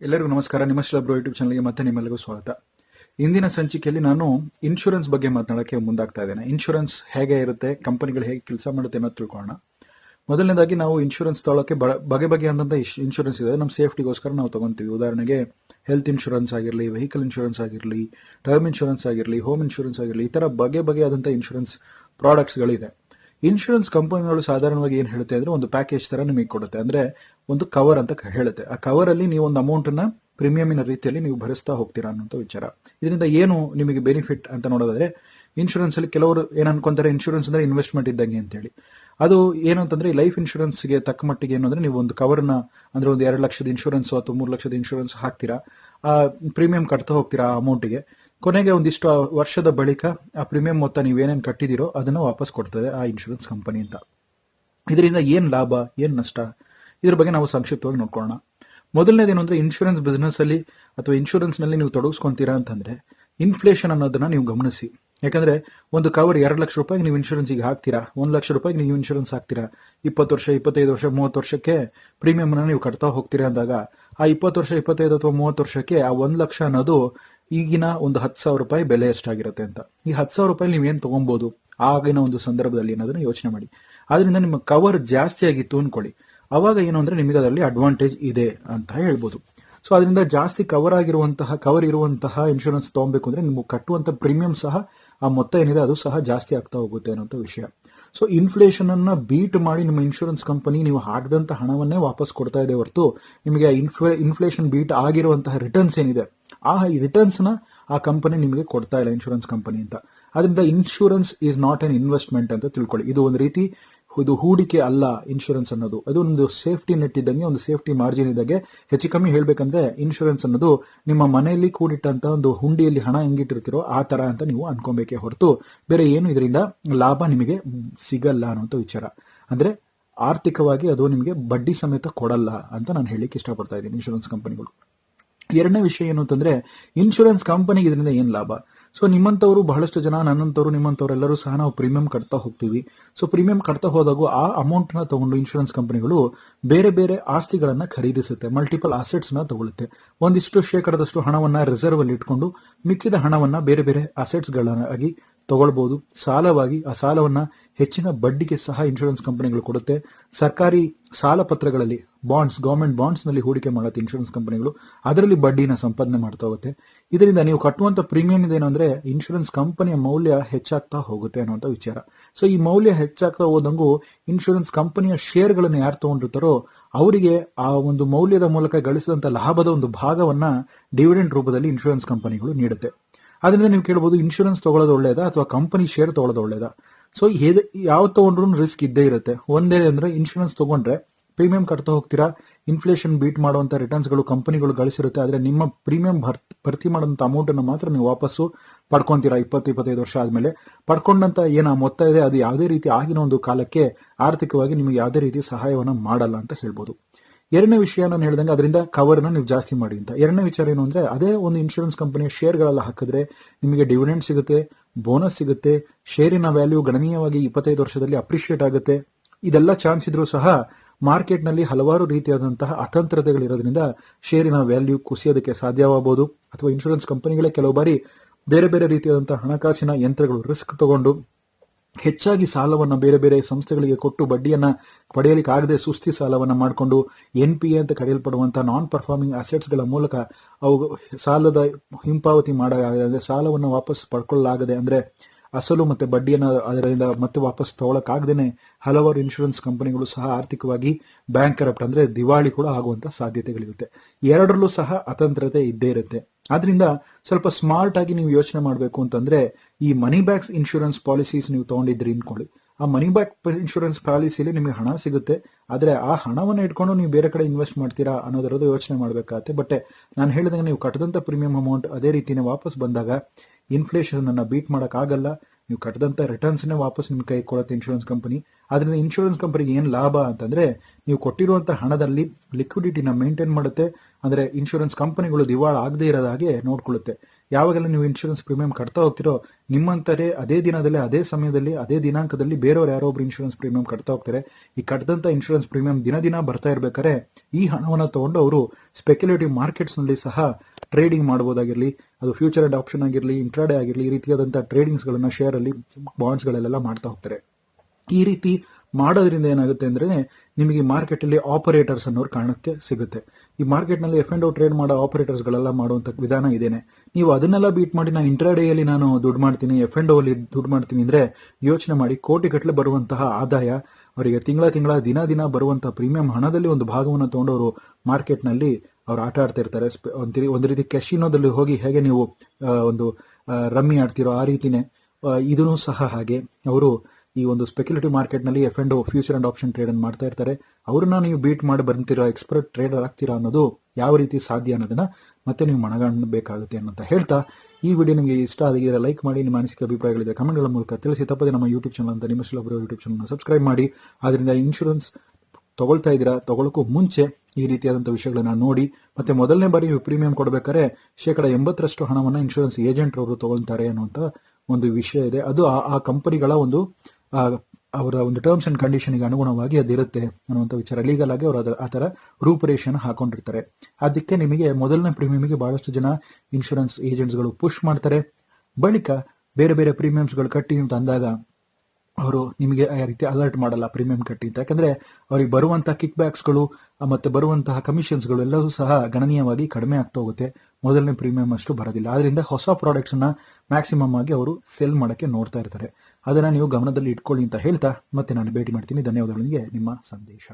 ಎಲ್ಲರಿಗೂ ನಮಸ್ಕಾರ. ನಿಮ್ಮ ಬ್ರೋ ಯೂಟ್ಯೂಬ್ ಚಾನಲ್ಗೆ ಮತ್ತೆ ನಿಮ್ಮೆಲ್ಲರಿಗೂ ಸ್ವಾಗತ. ಇಂದಿನ ಸಂಚಿಕೆಯಲ್ಲಿ ನಾನು ಇನ್ಶೂರೆನ್ಸ್ ಬಗ್ಗೆ ಮಾತನಾಡೋಕ್ಕೆ ಮುಂದಾಗ್ತಾ ಇದ್ದೇನೆ. ಇನ್ಶೂರೆನ್ಸ್ ಹೇಗೆ ಇರುತ್ತೆ, ಕಂಪನಿಗಳು ಹೇಗೆ ಕೆಲಸ ಮಾಡುತ್ತೆ ಅನ್ನೋದು ತಿಳ್ಕೊಳ್ಳೋಣ. ಮೊದಲನೇದಾಗಿ ನಾವು ಇನ್ಶೂರೆನ್ಸ್ ತಗೊಳ್ಳೋಕೆ ಬಗೆ ಬಗೆ ಬಗೆಯಾದಂಥ ಇನ್ಶೂರೆನ್ಸ್ ಇದೆ. ನಮ್ಮ ಸೇಫ್ಟಿಗೋಸ್ಕರ ನಾವು ತಗೊಂತೀವಿ. ಉದಾಹರಣೆಗೆ ಹೆಲ್ತ್ ಇನ್ಶೂರೆನ್ಸ್ ಆಗಿರಲಿ ವೆಹಿಕಲ್ ಇನ್ಶೂರೆನ್ಸ್ ಆಗಿರಲಿ ಟರ್ಮ್ ಇನ್ಶೂರೆನ್ಸ್ ಆಗಿರಲಿ ಹೋಮ್ ಇನ್ಶೂರೆನ್ಸ್ ಆಗಿರಲಿ, ಈ ಥರ ಬಗೆ ಬಗೆಯಾದಂಥ ಇನ್ಶೂರೆನ್ಸ್ ಪ್ರಾಡಕ್ಟ್ಸ್ಗಳಿದೆ ಇನ್ಶೂರೆನ್ಸ್ ಕಂಪನಿಗಳು ಸಾಧಾರಣವಾಗಿ ಏನು ಹೇಳುತ್ತೆ ಅಂದ್ರೆ ಒಂದು ಪ್ಯಾಕೇಜ್ ತರ ನಿಮಗೆ ಕೊಡುತ್ತೆ. ಅಂದ್ರೆ ಒಂದು ಕವರ್ ಅಂತ ಹೇಳುತ್ತೆ. ಆ ಕವರ್ ಅಲ್ಲಿ ನೀವು ಒಂದು ಅಮೌಂಟ್ನ ಪ್ರೀಮಿಯಮಿನ ರೀತಿಯಲ್ಲಿ ನೀವು ಭರಿಸ್ತಾ ಹೋಗ್ತೀರಾ ಅನ್ನೋಂಥ ವಿಚಾರ. ಇದರಿಂದ ಏನು ನಿಮಗೆ ಬೆನಿಫಿಟ್ ಅಂತ ನೋಡೋದಾದ್ರೆ ಇನ್ಶೂರೆನ್ಸ್ ಅಲ್ಲಿ ಕೆಲವರು ಏನ್ ಅನ್ಕೊಂತಾರೆ ಇನ್ಶೂರೆನ್ಸ್ ಅಂದ್ರೆ ಇನ್ವೆಸ್ಟ್ಮೆಂಟ್ ಇದ್ದಂಗೆ ಅಂತೇಳಿ. ಅದು ಏನು ಅಂತಂದ್ರೆ ಲೈಫ್ ಇನ್ಶೂರೆನ್ಸ್ಗೆ ತಕ್ಕ ಮಟ್ಟಿಗೆ ಏನು ಅಂದ್ರೆ, ನೀವು ಒಂದು ಕವರ್ನ ಅಂದ್ರೆ ಒಂದು ಎರಡು ಲಕ್ಷದ ಇನ್ಶೂರೆನ್ಸ್ ಅಥವಾ ಮೂರು ಲಕ್ಷದ ಇನ್ಶೂರೆನ್ಸ್ ಹಾಕ್ತೀರಾ. ಪ್ರೀಮಿಯಂ ಕಟ್ತಾ ಹೋಗ್ತೀರಾ ಆ ಅಮೌಂಟ್ಗೆ ಕೊನೆಗೆ ಒಂದಿಷ್ಟು ವರ್ಷದ ಬಳಿಕ ಆ ಪ್ರೀಮಿಯಂ ಮೊತ್ತ ನೀವೇನೇನು ಕಟ್ಟಿದಿರೋ ಅದನ್ನು ವಾಪಸ್ ಕೊಡ್ತದೆ ಆ ಇನ್ಶೂರೆನ್ಸ್ ಕಂಪನಿ ಅಂತ. ಇದರಿಂದ ಏನು ಲಾಭ, ಏನು ನಷ್ಟ? ಇದ್ರ ಬಗ್ಗೆ ನಾವು ಸಂಕ್ಷಿಪ್ತವಾಗಿ ನೋಡ್ಕೊಳ್ಳೋಣ. ಮೊದಲನೇದೇನು ಅಂದ್ರೆ ಇನ್ಶೂರೆನ್ಸ್ ಬಿಸ್ನೆಸ್ ಅಲ್ಲಿ ಅಥವಾ ಇನ್ಶೂರೆನ್ಸ್ನಲ್ಲಿ ನೀವು ತೊಡಗಿಸ್ಕೊಂತೀರಾ ಅಂತಂದ್ರೆ ಇನ್ಫ್ಲೇಷನ್ ಅನ್ನೋದನ್ನ ನೀವು ಗಮನಿಸಿ. ಯಾಕಂದ್ರೆ ಒಂದು ಕವರ್ ಎರಡು ಲಕ್ಷ ರೂಪಾಯಿಗೆ ನೀವು ಇನ್ಶೂರೆನ್ಸ್ ಈಗ ಹಾಕ್ತೀರಾ? ಒಂದು ಲಕ್ಷ ರೂಪಾಯಿಗೆ ನೀವು ಇನ್ಶೂರೆನ್ಸ್ ಹಾಕ್ತೀರಾ? ಇಪ್ಪತ್ತು ವರ್ಷ, ಇಪ್ಪತ್ತೈದು ವರ್ಷ, ಮೂವತ್ತು ವರ್ಷಕ್ಕೆ ಪ್ರೀಮಿಯಂ ನೀವು ಕಟ್ತಾ ಹೋಗ್ತೀರಾ ಅಂದಾಗ ಆ ಇಪ್ಪತ್ತು ವರ್ಷ, ಇಪ್ಪತ್ತೈದು ಅಥವಾ ಮೂವತ್ತು ವರ್ಷಕ್ಕೆ ಆ ಒಂದು ಲಕ್ಷ ಅನ್ನೋದು ಈಗಿನ ಒಂದು ಹತ್ತು ಸಾವಿರ ರೂಪಾಯಿ ಬೆಲೆ ಎಷ್ಟಾಗಿರುತ್ತೆ ಅಂತ. ಈ ಹತ್ತು ಸಾವಿರ ರೂಪಾಯಿ ನೀವೇನು ತಗೊಬೋದು? ಆಗಿನ ಒಂದು ಸಂದರ್ಭದಲ್ಲಿ ಅನ್ನೋದನ್ನ ಯೋಚನೆ ಮಾಡಿ. ಅದರಿಂದ ನಿಮ್ಮ ಕವರ್ ಜಾಸ್ತಿ ಆಗಿತ್ತು ಅನ್ಕೊಳ್ಳಿ ಅವಾಗ ಏನು ಅಂದ್ರೆ ನಿಮಗೆ ಅದರಲ್ಲಿ ಅಡ್ವಾಂಟೇಜ್ ಇದೆ ಅಂತ ಹೇಳ್ಬೋದು. ಸೊ ಅದರಿಂದ ಜಾಸ್ತಿ ಕವರ್ ಆಗಿರುವಂತಹ ಕವರ್ ಇರುವಂತಹ ಇನ್ಶೂರೆನ್ಸ್ ತಗೊಬೇಕು ಅಂದ್ರೆ ನಿಮ್ಗೆ ಕಟ್ಟುವಂತ ಪ್ರೀಮಿಯಂ ಸಹ ಆ ಮೊತ್ತ ಏನಿದೆ ಅದು ಸಹ ಜಾಸ್ತಿ ಆಗ್ತಾ ಹೋಗುತ್ತೆ ಅನ್ನೋಂಥ ವಿಷಯ. ಸೊ ಇನ್ಫ್ಲೇಷನ್ ಅನ್ನ ಬೀಟ್ ಮಾಡಿ ನಿಮ್ಮ ಇನ್ಶೂರೆನ್ಸ್ ಕಂಪನಿ ನೀವು ಹಾಕದಂತ ಹಣವನ್ನೇ ವಾಪಸ್ ಕೊಡ್ತಾ ಇದೆ ಹೊರತು ನಿಮಗೆ ಇನ್ಫ್ಲೇಷನ್ ಬೀಟ್ ಆಗಿರುವಂತಹ ರಿಟರ್ನ್ಸ್ ಏನಿದೆ, ಆ ರಿಟರ್ನ್ಸ್ನ ಆ ಕಂಪನಿ ನಿಮಗೆ ಕೊಡ್ತಾ ಇಲ್ಲ ಇನ್ಶೂರೆನ್ಸ್ ಕಂಪನಿ ಅಂತ. ಅದರಿಂದ insurance is not an investment ಅಂತ ತಿಳ್ಕೊಳ್ಳಿ. ಇದು ಒಂದು ರೀತಿ ಇದು ಹೂಡಿಕೆ ಅಲ್ಲ ಇನ್ಶೂರೆನ್ಸ್ ಅನ್ನೋದು. ಅದು ಒಂದು ಸೇಫ್ಟಿ ನೆಟ್ ಇದ್ದಂಗೆ, ಒಂದು ಸೇಫ್ಟಿ ಮಾರ್ಜಿನ್ ಇದ್ದಂಗೆ ಹೆಚ್ಚು ಕಮ್ಮಿ ಹೇಳ್ಬೇಕಂದ್ರೆ ಇನ್ಶೂರೆನ್ಸ್ ಅನ್ನೋದು ನಿಮ್ಮ ಮನೆಯಲ್ಲಿ ಕೂಡಿಟ್ಟಂತ ಒಂದು ಹುಂಡಿಯಲ್ಲಿ ಹಣ ಹೆಂಗಿಟ್ಟಿರ್ತಿರೋ ಆ ತರ ಅಂತ ನೀವು ಅನ್ಕೊಬೇಕೆ ಹೊರತು ಬೇರೆ ಏನು ಇದರಿಂದ ಲಾಭ ನಿಮಗೆ ಸಿಗಲ್ಲ ಅನ್ನೋಂಥ ವಿಚಾರ. ಅಂದ್ರೆ ಆರ್ಥಿಕವಾಗಿ ಅದು ನಿಮಗೆ ಬಡ್ಡಿ ಸಮೇತ ಕೊಡಲ್ಲ ಅಂತ ನಾನು ಹೇಳಿಕ್ಕೆ ಇಷ್ಟಪಡ್ತಾ ಇದ್ದೀನಿ ಇನ್ಶೂರೆನ್ಸ್ ಕಂಪನಿಗಳು ಎರಡನೇ ವಿಷಯ ಏನು ಅಂತಂದ್ರೆ ಇನ್ಶೂರೆನ್ಸ್ ಕಂಪನಿಗೆ ಇದರಿಂದ ಏನ್ ಲಾಭ? ಸೊ ನಿಮ್ಮಂತವರು ಬಹಳಷ್ಟು ಜನ ನನ್ನಂತವರು ನಿಮ್ಮಂತವರೆಲ್ಲರೂ ಸಹ ನಾವು ಪ್ರೀಮಿಯಂ ಕಟ್ತಾ ಹೋಗ್ತೀವಿ. ಸೊ ಪ್ರೀಮಿಯಂ ಕಟ್ತಾ ಹೋದಾಗ ಆ ಅಮೌಂಟ್ನ ತಗೊಂಡು ಇನ್ಶೂರೆನ್ಸ್ ಕಂಪನಿಗಳು ಬೇರೆ ಬೇರೆ ಆಸ್ತಿಗಳನ್ನ ಖರೀದಿಸುತ್ತೆ ಮಲ್ಟಿಪಲ್ ಅಸೆಟ್ಸ್ನ ತಗೊಳುತ್ತೆ. ಒಂದಿಷ್ಟು ಶೇಕಡದಷ್ಟು ಹಣವನ್ನ ರಿಸರ್ವ್ ಅಲ್ಲಿ ಇಟ್ಕೊಂಡು, ಮಿಕ್ಕಿದ ಹಣವನ್ನ ಬೇರೆ ಬೇರೆ ಅಸೆಟ್ಸ್ ಗಳಾಗಿ ತಗೊಳ್ಬಹುದು. ಸಾಲವಾಗಿ ಆ ಸಾಲವನ್ನ ಹೆಚ್ಚಿನ ಬಡ್ಡಿಗೆ ಸಹ ಇನ್ಶೂರೆನ್ಸ್ ಕಂಪನಿಗಳು ಕೊಡುತ್ತೆ. ಸರ್ಕಾರಿ ಸಾಲ ಪತ್ರಗಳಲ್ಲಿ ಬಾಂಡ್ಸ್ ಗವರ್ಮೆಂಟ್ ಬಾಂಡ್ಸ್ನಲ್ಲಿ ಹೂಡಿಕೆ ಮಾಡುತ್ತೆ ಇನ್ಶೂರೆನ್ಸ್ ಕಂಪನಿಗಳು ಅದರಲ್ಲಿ ಬಡ್ಡಿನ ಸಂಪಾದನೆ ಮಾಡ್ತಾ ಹೋಗುತ್ತೆ. ಇದರಿಂದ ನೀವು ಕಟ್ಟುವಂತ ಪ್ರೀಮಿಯಂ ಇದೇನು ಅಂದ್ರೆ ಇನ್ಶೂರೆನ್ಸ್ ಕಂಪನಿಯ ಮೌಲ್ಯ ಹೆಚ್ಚಾಗ್ತಾ ಹೋಗುತ್ತೆ ಅನ್ನುವಂಥ ವಿಚಾರ. ಸೊ ಈ ಮೌಲ್ಯ ಹೆಚ್ಚಾಗ್ತಾ ಹೋದಂಗೂ ಇನ್ಶೂರೆನ್ಸ್ ಕಂಪನಿಯ ಶೇರ್ಗಳನ್ನು ಯಾರು ತಗೊಂಡಿರ್ತಾರೋ ಅವರಿಗೆ ಆ ಒಂದು ಮೌಲ್ಯದ ಮೂಲಕ ಗಳಿಸಿದಂತ ಲಾಭದ ಒಂದು ಭಾಗವನ್ನ ಡಿವಿಡೆಂಟ್ ರೂಪದಲ್ಲಿ ಇನ್ಶೂರೆನ್ಸ್ ಕಂಪನಿಗಳು ನೀಡುತ್ತೆ. ಅದರಿಂದ ನೀವು ಕೇಳಬಹುದು ಇನ್ಶೂರೆನ್ಸ್ ತಗೊಳ್ಳೋದು ಒಳ್ಳೇದಾ ಅಥವಾ ಕಂಪನಿ ಶೇರ್ ತಗೊಳ್ಳೋದು ಒಳ್ಳೇದಾ? ಸೊ ಯಾವ ತಗೊಂಡ್ರು ರಿಸ್ಕ್ ಇದ್ದೇ ಇರುತ್ತೆ. ಒಂದೇ ಅಂದ್ರೆ ಇನ್ಶೂರೆನ್ಸ್ ತಗೊಂಡ್ರೆ ಪ್ರೀಮಿಯಂ ಕಟ್ತಾ ಹೋಗ್ತೀರಾ? ಇನ್ಫ್ಲೇಷನ್ ಬೀಟ್ ಮಾಡುವಂತ ರಿಟರ್ನ್ಸ್ಗಳು ಕಂಪನಿಗಳು ಗಳಿಸಿರುತ್ತೆ. ಆದ್ರೆ ನಿಮ್ಮ ಪ್ರೀಮಿಯಂ ಭರ್ತಿ ಮಾಡುವಂತ ಅಮೌಂಟ್ ಅನ್ನು ಮಾತ್ರ ನೀವು ವಾಪಸ್ಸು ಪಡ್ಕೊಂತೀರಾ ಇಪ್ಪತ್ತು, ಇಪ್ಪತ್ತೈದು ವರ್ಷ ಆದ್ಮೇಲೆ. ಪಡ್ಕೊಂಡಂತ ಏನ ಮೊತ್ತ ಇದೆ, ಅದು ಯಾವುದೇ ರೀತಿ ಆಗಿನ ಒಂದು ಕಾಲಕ್ಕೆ ಆರ್ಥಿಕವಾಗಿ ನಿಮಗೆ ಯಾವುದೇ ರೀತಿ ಸಹಾಯವನ್ನು ಮಾಡಲ್ಲ ಅಂತ ಹೇಳ್ಬೋದು. ಎರಡನೇ ವಿಷಯ ನಾನು ಹೇಳಿದಂಗೆ ಅದರಿಂದ ಕವರ್ನ ನೀವು ಜಾಸ್ತಿ ಮಾಡಿ ಅಂತ. ಎರಡನೇ ವಿಚಾರ ಏನು ಅಂದ್ರೆ, ಅದೇ ಒಂದು ಇನ್ಶೂರೆನ್ಸ್ ಕಂಪನಿಯ ಶೇರ್ಗಳೆಲ್ಲ ಹಾಕಿದ್ರೆ ನಿಮಗೆ ಡಿವಿಡೆಂಡ್ ಸಿಗುತ್ತೆ ಬೋನಸ್ ಸಿಗುತ್ತೆ ಶೇರಿನ ವ್ಯಾಲ್ಯೂ ಗಣನೀಯವಾಗಿ ಇಪ್ಪತ್ತೈದು ವರ್ಷದಲ್ಲಿ ಅಪ್ರಿಷಿಯೇಟ್ ಆಗುತ್ತೆ. ಇದೆಲ್ಲ ಚಾನ್ಸ್ ಇದ್ರೂ ಸಹ ಮಾರ್ಕೆಟ್ನಲ್ಲಿ ಹಲವಾರು ರೀತಿಯಾದಂತಹ ಅತಂತ್ರತೆಗಳಿರೋದ್ರಿಂದ ಶೇರಿನ ವ್ಯಾಲ್ಯೂ ಕುಸಿಯೋದಕ್ಕೆ ಸಾಧ್ಯವಾಗಬಹುದು ಅಥವಾ ಇನ್ಶೂರೆನ್ಸ್ ಕಂಪನಿಗಳೇ ಕೆಲವು ಬಾರಿ ಬೇರೆ ಬೇರೆ ರೀತಿಯಾದಂತಹ ಹಣಕಾಸಿನ ಯಂತ್ರಗಳು ರಿಸ್ಕ್ ತಗೊಂಡು ಹೆಚ್ಚಾಗಿ ಸಾಲವನ್ನು ಬೇರೆ ಬೇರೆ ಸಂಸ್ಥೆಗಳಿಗೆ ಕೊಟ್ಟು ಬಡ್ಡಿಯನ್ನ ಪಡೆಯಲಿಕ್ಕೆ ಆಗದೆ ಸುಸ್ತಿ ಸಾಲವನ್ನ ಮಾಡಿಕೊಂಡು ಎನ್ ಪಿ ಎ ಅಂತ ಕರೆಯಲ್ಪಡುವಂತಹ ನಾನ್ ಪರ್ಫಾರ್ಮಿಂಗ್ ಅಸೆಟ್ಸ್ಗಳ ಮೂಲಕ ಅವು ಸಾಲದ ಹಿಂಪಾವತಿ ಮಾಡಲಾಗದೆ ಸಾಲವನ್ನು ವಾಪಸ್ ಪಡ್ಕೊಳ್ಳಲಾಗದೆ ಅಂದ್ರೆ ಅಸಲು ಮತ್ತೆ ಬಡ್ಡಿಯನ್ನು ಅದರಿಂದ ಮತ್ತೆ ವಾಪಸ್ ತಗೊಳಕ್ಕಾಗದೇನೆ ಹಲವಾರು ಇನ್ಶೂರೆನ್ಸ್ ಕಂಪನಿಗಳು ಸಹ ಆರ್ಥಿಕವಾಗಿ ಬ್ಯಾಂಕ್ ಕರಪ್ಟ್ ಅಂದ್ರೆ ದಿವಾಳಿ ಕೂಡ ಆಗುವಂತ ಸಾಧ್ಯತೆಗಳಿರುತ್ತೆ. ಎರಡರಲ್ಲೂ ಸಹ ಅತಂತ್ರತೆ ಇದ್ದೇ ಇರುತ್ತೆ. ಆದ್ರಿಂದ ಸ್ವಲ್ಪ ಸ್ಮಾರ್ಟ್ ಆಗಿ ನೀವು ಯೋಚನೆ ಮಾಡಬೇಕು ಅಂತಂದ್ರೆ ಈ ಮನಿ ಬ್ಯಾಕ್ಸ್ ಇನ್ಶೂರೆನ್ಸ್ ಪಾಲಿಸೀಸ್ ನೀವು ತಗೊಂಡಿದ್ರಿ ಅನ್ಕೊಳ್ಳಿ. ಆ ಮನಿ ಬ್ಯಾಕ್ ಇನ್ಶೂರೆನ್ಸ್ ಪಾಲಿಸಿಲಿ ನಿಮಗೆ ಹಣ ಸಿಗುತ್ತೆ. ಆದ್ರೆ ಆ ಹಣವನ್ನು ಇಟ್ಕೊಂಡು ನೀವು ಬೇರೆ ಕಡೆ ಇನ್ವೆಸ್ಟ್ ಮಾಡ್ತೀರಾ ಅನ್ನೋದರದ್ದು ಯೋಚನೆ ಮಾಡಬೇಕಾಗತ್ತೆ. ಬಟ್ ನಾನು ಹೇಳಿದಂಗೆ ನೀವು ಕಟ್ಟದಂತ ಪ್ರೀಮಿಯಂ ಅಮೌಂಟ್ ಅದೇ ರೀತಿನೇ ವಾಪಸ್ ಬಂದಾಗ ಇನ್ಫ್ಲೇಷನ್ ಅನ್ನ ಬೀಟ್ ಮಾಡಕ್ ಆಗಲ್ಲ ನೀವು ಕಟ್ಟದಂತ ರಿಟರ್ನ್ಸ್ ವಾಪಸ್ ನಿಮ್ ಕೈ ಕೊಡುತ್ತೆ ಇನ್ಶೂರೆನ್ಸ್ ಕಂಪನಿ ಅದರಿಂದ ಇನ್ಶೂರೆನ್ಸ್ ಕಂಪನಿಗೆ ಏನು ಲಾಭ ಅಂತಂದ್ರೆ ನೀವು ಕೊಟ್ಟಿರುವಂತಹ ಹಣದಲ್ಲಿ ಲಿಕ್ವಿಡಿಟಿನ ಮೇಂಟೈನ್ ಮಾಡುತ್ತೆ. ಅಂದ್ರೆ ಇನ್ಶೂರೆನ್ಸ್ ಕಂಪನಿಗಳು ದಿವಾಳ ಆಗದೇ ಇರೋದ ಹಾಗೆ ನೋಡ್ಕೊಳ್ಳುತ್ತೆ. ಯಾವಾಗೆಲ್ಲ ನೀವು ಇನ್ಶೂರೆನ್ಸ್ ಪ್ರೀಮಿಯಂ ಕಟ್ತಾ ಹೋಗ್ತಿರೋ ನಿಮ್ಮಂತರೇ ಅದೇ ದಿನದಲ್ಲಿ, ಅದೇ ಸಮಯದಲ್ಲಿ, ಅದೇ ದಿನಾಂಕದಲ್ಲಿ ಬೇರೆಯವ್ರು ಯಾರೋ ಒಬ್ರು ಇನ್ಶೂರೆನ್ಸ್ ಪ್ರೀಮಿಯಂ ಕಟ್ತಾ ಹೋಗ್ತಾರೆ. ಈ ಕಟ್ಟದಂತ ಇನ್ಶೂರೆನ್ಸ್ ಪ್ರೀಮಿಯಂ ದಿನ ದಿನ ಬರ್ತಾ ಇರ್ಬೇಕಾದ್ರೆ, ಈ ಹಣವನ್ನು ತಗೊಂಡು ಅವರು ಸ್ಪೆಕ್ಯುಲೇಟಿವ್ ಮಾರ್ಕೆಟ್ಸ್ನಲ್ಲಿ ಸಹ ಟ್ರೇಡಿಂಗ್ ಮಾಡಬಹುದಾಗಿರ್ಲಿ, ಅದು ಫ್ಯೂಚರ್ ಅಂಡ್ ಆಪ್ಷನ್ ಆಗಿರಲಿ ಇಂಟ್ರಾಡೇ ಆಗಿರಲಿ, ಈ ರೀತಿಯಾದಂತಹ ಟ್ರೇಡಿಂಗ್ಸ್ ಗಳನ್ನ ಶೇರ್ ಅಲ್ಲಿ ಬಾಂಡ್ಸ್ ಗಳಲ್ಲೆಲ್ಲ ಮಾಡ್ತಾ ಹೋಗ್ತಾರೆ. ಈ ರೀತಿ ಮಾಡೋದ್ರಿಂದ ಏನಾಗುತ್ತೆ ಅಂದ್ರೆ ನಿಮಗೆ ಮಾರ್ಕೆಟ್ ಅಲ್ಲಿ ಆಪರೇಟರ್ಸ್ ಅನ್ನೋರು ಕಾರಣಕ್ಕೆ ಸಿಗುತ್ತೆ. ಈ ಮಾರ್ಕೆಟ್ನಲ್ಲಿ ಎಫ್ ಅಂಡ್ ಟ್ರೇಡ್ ಮಾಡೋ ಆಪರೇಟರ್ಸ್ ಗಳೆಲ್ಲ ಮಾಡುವಂತ ವಿಧಾನ ಇದೇನೆ. ನೀವು ಅದನ್ನೆಲ್ಲ ಬೀಟ್ ಮಾಡಿ ನಾನು ಇಂಟ್ರಾಡೇಯಲ್ಲಿ ನಾನು ದುಡ್ಡು ಮಾಡ್ತೀನಿ ಎಫ್ ಅಂಡ್ ಅಲ್ಲಿ ದುಡ್ಡು ಮಾಡ್ತೀನಿ ಅಂದ್ರೆ ಯೋಚನೆ ಮಾಡಿ ಕೋಟಿ ಗಟ್ಟಲೆ ಬರುವಂತಹ ಆದಾಯ, ಅವರಿಗೆ ತಿಂಗಳ ತಿಂಗಳ, ದಿನ ದಿನ ಬರುವಂತಹ ಪ್ರೀಮಿಯಂ ಹಣದಲ್ಲಿ ಒಂದು ಭಾಗವನ್ನು ತಗೊಂಡು ಅವರು ಮಾರ್ಕೆಟ್ನಲ್ಲಿ ಅವ್ರು ಆಟ ಆಡ್ತಿರ್ತಾರೆ ಒಂದ್ ರೀತಿ- ಒಂದು ರೀತಿ ಕೆಶಿನೋದಲ್ಲಿ ಹೋಗಿ ಹೇಗೆ ನೀವು ಒಂದು ರಮ್ಮಿ ಆಡ್ತಿರೋ ಆ ರೀತಿನೇ ಇದೂ ಸಹ ಹಾಗೆ. ಅವರು ಈ ಒಂದು ಸ್ಪೆಕ್ಯುಲೇಟಿವ್ ಮಾರ್ಕೆಟ್ನಲ್ಲಿ F and future and option trade ಅನ್ನು ಮಾಡ್ತಾ ಇರ್ತಾರೆ. ಅವ್ರನ್ನ ನೀವು ಬೀಟ್ ಮಾಡಿ ಬರ್ತೀರಾ ಎಕ್ಸ್ಪರ್ಟ್ ಟ್ರೇಡರ್ ಆಗ್ತೀರಾ ಅನ್ನೋದು ಯಾವ ರೀತಿ ಸಾಧ್ಯ ಅನ್ನೋದನ್ನ ಮತ್ತೆ ನೀವು ಮನಗಾಣಬೇಕಾಗುತ್ತೆ ಅನ್ನೋಂತ ಹೇಳ್ತಾ ಈ ವಿಡಿಯೋ ನಿಮಗೆ ಇಷ್ಟ ಆಗಿದ್ರೆ ಲೈಕ್ ಮಾಡಿ, ನಿಮ್ಮ ಅನಿಸಿಕೆ ಅಭಿಪ್ರಾಯಗಳಿದೆ ಕಮೆಂಟ್ಗಳ ಮೂಲಕ ತಿಳಿಸಿ. ತಪ್ಪದೆ ನಮ್ಮ ಯೂಟ್ಯೂಬ್ ಚಾನಲ್ ಅಂತ ನಿಮ್ಮ ಒಬ್ಬರು ಯೂಟ್ಯೂಬ್ ಚಾನಲ್ ಸಬ್ಸ್ಕ್ರೈಬ್ ಮಾಡಿ. ಅದರಿಂದ ಇನ್ಶೂರೆನ್ಸ್ ತಗೊಳ್ತಾ ಇದ್ದೀರಾ, ತಗೊಳ್ಳೋಕ್ಕೂ ಮುಂಚೆ ಈ ರೀತಿಯಾದಂಥ ವಿಷಯಗಳನ್ನ ನೋಡಿ. ಮತ್ತೆ ಮೊದಲನೇ ಬಾರಿ ನೀವು ಪ್ರೀಮಿಯಂ ಕೊಡಬೇಕಾದ್ರೆ ಶೇಕಡ ಎಂಬತ್ತರಷ್ಟು ಹಣವನ್ನು ಇನ್ಶೂರೆನ್ಸ್ ಏಜೆಂಟ್ ಅವರು ತಗೊಳ್ತಾರೆ ಅನ್ನುವಂತ ಒಂದು ವಿಷಯ ಇದೆ. ಅದು ಆ- ಕಂಪನಿಗಳ ಒಂದು ಅವರ ಒಂದು ಟರ್ಮ್ಸ್ ಅಂಡ್ ಕಂಡೀಷನ್ಗೆ ಅನುಗುಣವಾಗಿ ಅದಿರುತ್ತೆ ಅನ್ನುವಂಥ ವಿಚಾರ. ಲೀಗಲ್ ಆಗಿ ಅವರು ಆ ಥರ ರೂಪುರೇಷೆಯನ್ನು ಹಾಕೊಂಡಿರ್ತಾರೆ. ಅದಕ್ಕೆ ನಿಮಗೆ ಮೊದಲನೇ ಪ್ರೀಮಿಯಂಗೆ ಬಹಳಷ್ಟು ಜನ ಇನ್ಶೂರೆನ್ಸ್ ಏಜೆಂಟ್ಸ್ಗಳು ಪುಷ್ ಮಾಡ್ತಾರೆ. ಬಳಿಕ ಬೇರೆ ಬೇರೆ ಪ್ರೀಮಿಯಮ್ಸ್ಗಳು ಕಟ್ಟಿ ಅಂತ ಅಂದಾಗ ಅವರು ನಿಮಗೆ ಆ ರೀತಿ ಅಲರ್ಟ್ ಮಾಡಲ್ಲ ಪ್ರೀಮಿಯಂ ಕಟ್ಟಿ ಅಂತ. ಯಾಕಂದ್ರೆ ಅವರಿಗೆ ಬರುವಂತಹ ಕಿಕ್ ಬ್ಯಾಕ್ಸ್ಗಳು ಮತ್ತೆ ಬರುವಂತಹ ಕಮಿಷನ್ಸ್ಗಳು ಎಲ್ಲವೂ ಸಹ ಗಣನೀಯವಾಗಿ ಕಡಿಮೆ ಆಗ್ತಾ ಹೋಗುತ್ತೆ. ಮೊದಲನೇ ಪ್ರೀಮಿಯಂ ಅಷ್ಟು ಬರೋದಿಲ್ಲ. ಆದ್ರಿಂದ ಹೊಸ ಪ್ರಾಡಕ್ಟ್ಸ್ನ ಮ್ಯಾಕ್ಸಿಮಮ್ ಆಗಿ ಅವರು ಸೆಲ್ ಮಾಡಕ್ಕೆ ನೋಡ್ತಾ ಇರ್ತಾರೆ. ಅದನ್ನ ನೀವು ಗಮನದಲ್ಲಿ ಇಟ್ಕೊಳ್ಳಿ ಅಂತ ಹೇಳ್ತಾ ಮತ್ತೆ ನಾನು ಭೇಟಿ ಮಾಡ್ತೀನಿ. ಧನ್ಯವಾದಗಳೊಂದಿಗೆ ನಿಮ್ಮ ಸಂದೇಶ.